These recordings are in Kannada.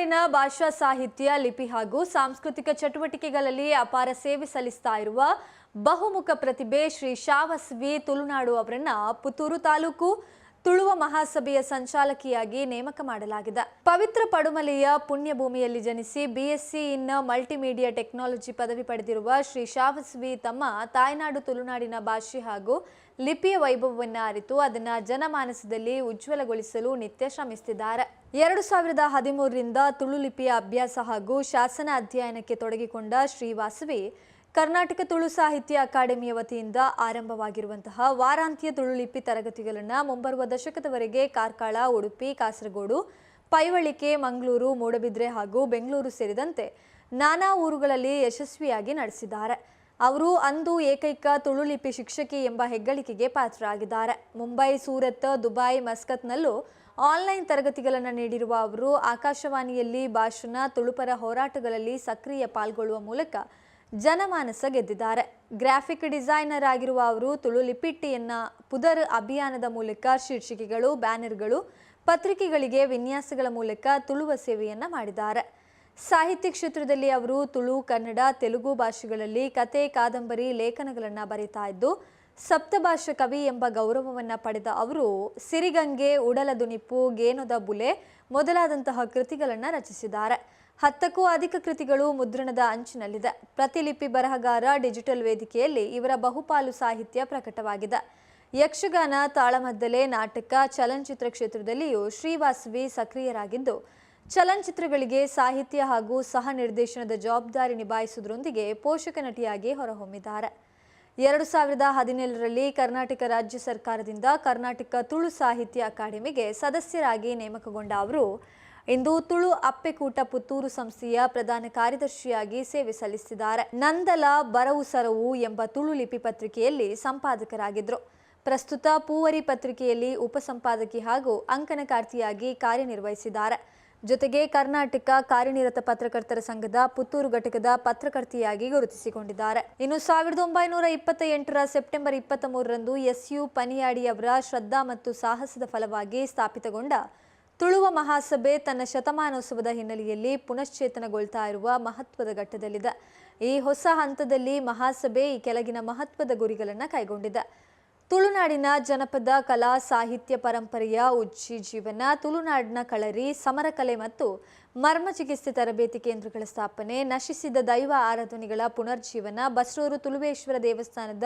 ತುಳುನಾಡಿನ ಭಾಷಾ ಸಾಹಿತ್ಯ, ಲಿಪಿ ಹಾಗೂ ಸಾಂಸ್ಕೃತಿಕ ಚಟುವಟಿಕೆಗಳಲ್ಲಿ ಅಪಾರ ಸೇವೆ ಸಲ್ಲಿಸ್ತಾ ಇರುವ ಬಹುಮುಖ ಪ್ರತಿಭೆ ಶ್ರೀ ಶಾವಸ್ವಿ ತುಳುನಾಡು ಅವರನ್ನ ಪುತ್ತೂರು ತಾಲೂಕು ತುಳುವ ಮಹಾಸಭೆಯ ಸಂಚಾಲಕಿಯಾಗಿ ನೇಮಕ ಮಾಡಲಾಗಿದೆ. ಪವಿತ್ರ ಪಡುಮಲೆಯ ಪುಣ್ಯಭೂಮಿಯಲ್ಲಿ ಜನಿಸಿ ಬಿಎಸ್ಸಿ ಇನ್ ಮಲ್ಟಿಮೀಡಿಯಾ ಟೆಕ್ನಾಲಜಿ ಪದವಿ ಪಡೆದಿರುವ ಶ್ರೀ ಶಾವಸ್ವಿ ತಮ್ಮ ತಾಯ್ನಾಡು ತುಳುನಾಡಿನ ಭಾಷೆ ಹಾಗೂ ಲಿಪಿಯ ವೈಭವವನ್ನು ಅರಿತು ಅದನ್ನ ಜನಮಾನಸದಲ್ಲಿ ಉಜ್ವಲಗೊಳಿಸಲು ನಿತ್ಯ ಶ್ರಮಿಸುತ್ತಿದ್ದಾರೆ ಎರಡು ಸಾವಿರದ ಹದಿಮೂರರಿಂದ ತುಳು ಲಿಪಿಯ ಅಭ್ಯಾಸ ಹಾಗೂ ಶಾಸನ ಅಧ್ಯಯನಕ್ಕೆ ತೊಡಗಿಕೊಂಡ ಶ್ರೀ ವಾಸವಿ ಕರ್ನಾಟಕ ತುಳು ಸಾಹಿತ್ಯ ಅಕಾಡೆಮಿಯ ವತಿಯಿಂದ ಆರಂಭವಾಗಿರುವಂತಹ ವಾರಾಂತ್ಯ ತುಳು ಲಿಪಿ ತರಗತಿಗಳನ್ನು ಮುಂಬರುವ ದಶಕದವರೆಗೆ ಕಾರ್ಕಳ, ಉಡುಪಿ, ಕಾಸರಗೋಡು, ಪೈವಳಿಕೆ, ಮಂಗಳೂರು, ಮೂಡಬಿದ್ರೆ ಹಾಗೂ ಬೆಂಗಳೂರು ಸೇರಿದಂತೆ ನಾನಾ ಊರುಗಳಲ್ಲಿ ಯಶಸ್ವಿಯಾಗಿ ನಡೆಸಿದ್ದಾರೆ. ಅವರು ಅಂದು ಏಕೈಕ ತುಳು ಲಿಪಿ ಶಿಕ್ಷಕಿ ಎಂಬ ಹೆಗ್ಗಳಿಕೆಗೆ ಪಾತ್ರರಾಗಿದ್ದಾರೆ. ಮುಂಬೈ, ಸೂರತ್, ದುಬೈ, ಮಸ್ಕತ್ನಲ್ಲೂ ಆನ್ಲೈನ್ ತರಗತಿಗಳನ್ನು ನೀಡಿರುವ ಅವರು ಆಕಾಶವಾಣಿಯಲ್ಲಿ ಭಾಷಣ, ತುಳುಪರ ಹೋರಾಟಗಳಲ್ಲಿ ಸಕ್ರಿಯ ಪಾಲ್ಗೊಳ್ಳುವ ಮೂಲಕ ಜನಮಾನಸ ಗೆದ್ದಿದ್ದಾರೆ. ಗ್ರಾಫಿಕ್ ಡಿಸೈನರ್ ಆಗಿರುವ ಅವರು ತುಳು ಲಿಪಿಟ್ಟಿಯನ್ನ ಪುದರ್ ಅಭಿಯಾನದ ಮೂಲಕ ಶೀರ್ಷಿಕೆಗಳು, ಬ್ಯಾನರ್ಗಳು, ಪತ್ರಿಕೆಗಳಿಗೆ ವಿನ್ಯಾಸಗಳ ಮೂಲಕ ತುಳುವ ಸೇವೆಯನ್ನ ಮಾಡಿದ್ದಾರೆ. ಸಾಹಿತ್ಯ ಕ್ಷೇತ್ರದಲ್ಲಿ ಅವರು ತುಳು, ಕನ್ನಡ, ತೆಲುಗು ಭಾಷೆಗಳಲ್ಲಿ ಕತೆ, ಕಾದಂಬರಿ, ಲೇಖನಗಳನ್ನು ಬರೀತಾ ಇದ್ದು, ಸಪ್ತಭಾಷಾ ಕವಿ ಎಂಬ ಗೌರವವನ್ನು ಪಡೆದ ಅವರು ಸಿರಿಗಂಗೆ, ಉಡಲ ದುನಿಪು ಗೇನುದ ಬುಲೆ ಮೊದಲಾದಂತಹ ಕೃತಿಗಳನ್ನು ರಚಿಸಿದ್ದಾರೆ. ಹತ್ತಕ್ಕೂ ಅಧಿಕ ಕೃತಿಗಳು ಮುದ್ರಣದ ಅಂಚಿನಲ್ಲಿದೆ. ಪ್ರತಿಲಿಪಿ ಬರಹಗಾರ ಡಿಜಿಟಲ್ ವೇದಿಕೆಯಲ್ಲಿ ಇವರ ಬಹುಪಾಲು ಸಾಹಿತ್ಯ ಪ್ರಕಟವಾಗಿದೆ. ಯಕ್ಷಗಾನ ತಾಳಮದ್ದಲೆ ನಾಟಕ ಚಲನಚಿತ್ರ ಕ್ಷೇತ್ರದಲ್ಲಿಯೂ ಶ್ರೀವಾಸವಿ ಸಕ್ರಿಯರಾಗಿದ್ದು, ಚಲನಚಿತ್ರಗಳಿಗೆ ಸಾಹಿತ್ಯ ಹಾಗೂ ಸಹ ನಿರ್ದೇಶನದ ಜವಾಬ್ದಾರಿ ನಿಭಾಯಿಸುವುದರೊಂದಿಗೆ ಪೋಷಕ ನಟಿಯಾಗಿ ಹೊರಹೊಮ್ಮಿದ್ದಾರೆ. ಎರಡು ಸಾವಿರದ ಹದಿನೇಳರಲ್ಲಿ ಕರ್ನಾಟಕ ರಾಜ್ಯ ಸರ್ಕಾರದಿಂದ ಕರ್ನಾಟಕ ತುಳು ಸಾಹಿತ್ಯ ಅಕಾಡೆಮಿಗೆ ಸದಸ್ಯರಾಗಿ ನೇಮಕಗೊಂಡ ಅವರು ಇಂದು ತುಳು ಅಪ್ಪೆಕೂಟ ಪುತ್ತೂರು ಸಂಸ್ಥೆಯ ಪ್ರಧಾನ ಕಾರ್ಯದರ್ಶಿಯಾಗಿ ಸೇವೆ ಸಲ್ಲಿಸಿದ್ದಾರೆ. ನಂದಲ ಬರವು ಸರವು ಎಂಬ ತುಳು ಲಿಪಿ ಪತ್ರಿಕೆಯಲ್ಲಿ ಸಂಪಾದಕರಾಗಿದ್ದರು. ಪ್ರಸ್ತುತ ಪೂವರಿ ಪತ್ರಿಕೆಯಲ್ಲಿ ಉಪಸಂಪಾದಕಿ ಹಾಗೂ ಅಂಕಣಕಾರ್ತಿಯಾಗಿ ಕಾರ್ಯನಿರ್ವಹಿಸಿದ್ದಾರೆ. ಜೊತೆಗೆ ಕರ್ನಾಟಕ ಕಾರ್ಯನಿರತ ಪತ್ರಕರ್ತರ ಸಂಘದ ಪುತ್ತೂರು ಘಟಕದ ಪತ್ರಕರ್ತೆಯಾಗಿ ಗುರುತಿಸಿಕೊಂಡಿದ್ದಾರೆ. ಇನ್ನು ಸಾವಿರದ ಒಂಬೈನೂರ ಇಪ್ಪತ್ತ ಎಂಟರ ಸೆಪ್ಟೆಂಬರ್ ಇಪ್ಪತ್ತ ಮೂರರಂದು ಎಸ್ ಯು ಪನಿಯಾಡಿ ಅವರ ಶ್ರದ್ಧಾ ಮತ್ತು ಸಾಹಸದ ಫಲವಾಗಿ ಸ್ಥಾಪಿತಗೊಂಡ ತುಳುವ ಮಹಾಸಭೆ ತನ್ನ ಶತಮಾನೋತ್ಸವದ ಹಿನ್ನೆಲೆಯಲ್ಲಿ ಪುನಶ್ಚೇತನಗೊಳ್ತಾ ಇರುವ ಮಹತ್ವದ ಘಟ್ಟದಲ್ಲಿದೆ. ಈ ಹೊಸ ಹಂತದಲ್ಲಿ ಮಹಾಸಭೆ ಈ ಕೆಳಗಿನ ಮಹತ್ವದ ಗುರಿಗಳನ್ನು ಕೈಗೊಂಡಿದೆ. ತುಳುನಾಡಿನ ಜನಪದ, ಕಲಾ, ಸಾಹಿತ್ಯ ಪರಂಪರೆಯ ಉಜ್ಜಿ ಜೀವನ, ತುಳುನಾಡಿನ ಕಳರಿ, ಸಮರಕಲೆ ಮತ್ತು ಮರ್ಮ ಚಿಕಿತ್ಸೆ ತರಬೇತಿ ಕೇಂದ್ರಗಳ ಸ್ಥಾಪನೆ, ನಶಿಸಿದ ದೈವ ಆರಾಧನೆಗಳ ಪುನರ್ಜೀವನ, ಬಸ್ರೂರು ತುಳುವೇಶ್ವರ ದೇವಸ್ಥಾನದ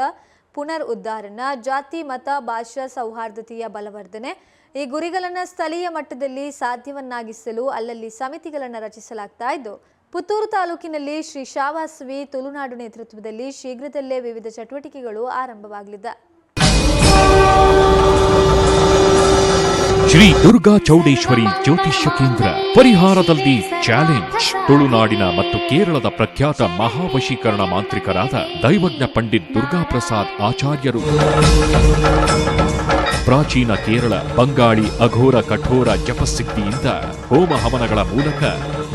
ಪುನರ್ ಉದ್ಧಾರಣ ಜಾತಿ, ಮತ, ಭಾಷಾ ಸೌಹಾರ್ದತೆಯ ಬಲವರ್ಧನೆ ಈ ಗುರಿಗಳನ್ನು ಸ್ಥಳೀಯ ಮಟ್ಟದಲ್ಲಿ ಸಾಧ್ಯವನ್ನಾಗಿಸಲು ಅಲ್ಲಲ್ಲಿ ಸಮಿತಿಗಳನ್ನು ರಚಿಸಲಾಗ್ತಾ ಇದ್ದು, ಪುತ್ತೂರು ತಾಲೂಕಿನಲ್ಲಿ ಶ್ರೀ ಶಾವಾಸವಿ ತುಳುನಾಡು ನೇತೃತ್ವದಲ್ಲಿ ಶೀಘ್ರದಲ್ಲೇ ವಿವಿಧ ಚಟುವಟಿಕೆಗಳು ಆರಂಭವಾಗಲಿದೆ. ಶ್ರೀ ದುರ್ಗಾ ಚೌಡೇಶ್ವರಿ ಜ್ಯೋತಿಷ್ಯ ಕೇಂದ್ರ ಪರಿಹಾರದಲ್ಲಿ ಚಾಲೆಂಜ್, ತುಳುನಾಡಿನ ಮತ್ತು ಕೇರಳದ ಪ್ರಖ್ಯಾತ ಮಹಾವಶೀಕರಣ ಮಾಂತ್ರಿಕರಾದ ದೈವಜ್ಞ ಪಂಡಿತ್ ದುರ್ಗಾ ಪ್ರಸಾದ್ ಆಚಾರ್ಯರು. ಪ್ರಾಚೀನ ಕೇರಳ, ಬಂಗಾಳಿ, ಅಘೋರ, ಕಠೋರ ಜಪಸಿದ್ಧಿಯಿಂದ ಹೋಮ ಹವನಗಳ ಮೂಲಕ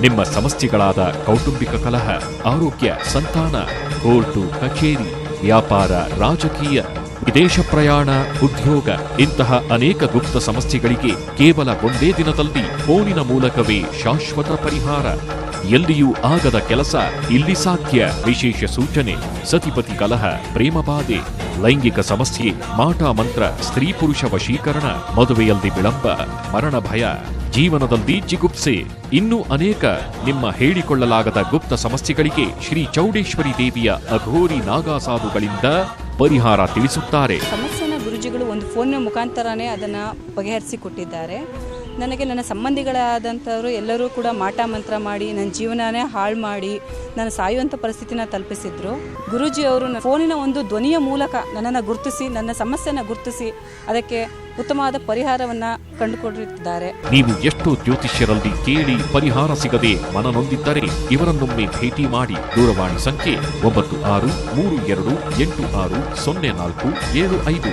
ನಿಮ್ಮ ಸಮಸ್ಯೆಗಳಾದ ಕೌಟುಂಬಿಕ ಕಲಹ, ಆರೋಗ್ಯ, ಸಂತಾನ, ಕೋರ್ಟು, ಕಚೇರಿ, ವ್ಯಾಪಾರ, ರಾಜಕೀಯ, ವಿದೇಶ ಪ್ರಯಾಣ, ಉದ್ಯೋಗ ಇಂತಹ ಅನೇಕ ಗುಪ್ತ ಸಮಸ್ಯೆಗಳಿಗೆ ಕೇವಲ ಒಂದೇ ದಿನದಲ್ಲಿ ಫೋನಿನ ಮೂಲಕವೇ ಶಾಶ್ವತ ಪರಿಹಾರ. ಎಲ್ಲಿಯೂ ಆಗದ ಕೆಲಸ, ಇಲ್ಲಿ ಸಾಧ್ಯ ವಿಶೇಷ ಸೂಚನೆ. ಸತಿಪತಿ ಕಲಹ, ಪ್ರೇಮ ಲೈಂಗಿಕ ಸಮಸ್ಯೆ, ಮಾಟ ಮಂತ್ರ, ಸ್ತ್ರೀ ಪುರುಷ ವಶೀಕರಣ, ಮದುವೆಯಲ್ಲಿ ವಿಳಂಬ, ಮರಣ ಭಯ, ಜೀವನದಲ್ಲಿ ಜಿಗುಪ್ಸೆ ಇನ್ನೂ ಅನೇಕ ನಿಮ್ಮ ಹೇಳಿಕೊಳ್ಳಲಾಗದ ಗುಪ್ತ ಸಮಸ್ಯೆಗಳಿಗೆ ಶ್ರೀ ಚೌಡೇಶ್ವರಿ ದೇವಿಯ ಅಘೋರಿ ನಾಗಾಸಾಧುಗಳಿಂದ ಪರಿಹಾರ ತಿಳಿಸುತ್ತಾರೆ. ಸಮಸ್ಯೆನ ಗುರುಜಿಗಳು ಒಂದು ಫೋನ್ನ ಮುಖಾಂತರನೇ ಅದನ್ನು ಬಗೆಹರಿಸಿ ಕೊಟ್ಟಿದ್ದಾರೆ. ನನಗೆ ನನ್ನ ಸಂಬಂಧಿಗಳಾದಂಥವರು ಎಲ್ಲರೂ ಕೂಡ ಮಾಟ ಮಂತ್ರ ಮಾಡಿ, ನನ್ನ ಜೀವನನೇ ಹಾಳು ಮಾಡಿ ನಾನು ಸಾಯುವಂಥ ಪರಿಸ್ಥಿತಿನ ತಲುಪಿಸಿದ್ರು. ಗುರೂಜಿ ಅವರು ಫೋನಿನ ಒಂದು ಧ್ವನಿಯ ಮೂಲಕ ನನ್ನನ್ನು ಗುರುತಿಸಿ, ನನ್ನ ಸಮಸ್ಯೆನ ಗುರುತಿಸಿ, ಅದಕ್ಕೆ ಉತ್ತಮವಾದ ಪರಿಹಾರವನ್ನು ಕಂಡುಕೊಂಡಿದ್ದಾರೆ ನೀವು ಎಷ್ಟು ಜ್ಯೋತಿಷ್ಯರಲ್ಲಿ ಕೇಳಿ ಪರಿಹಾರ ಸಿಗದೆ ಮನನೊಂದಿದ್ದರೆ ಇವರನ್ನೊಮ್ಮೆ ಭೇಟಿ ಮಾಡಿ. ದೂರವಾಣಿ ಸಂಖ್ಯೆ ಒಂಬತ್ತು ಆರು ಮೂರು ಎರಡು ಎಂಟು ಆರು ಸೊನ್ನೆ ನಾಲ್ಕು ಏಳು ಐದು.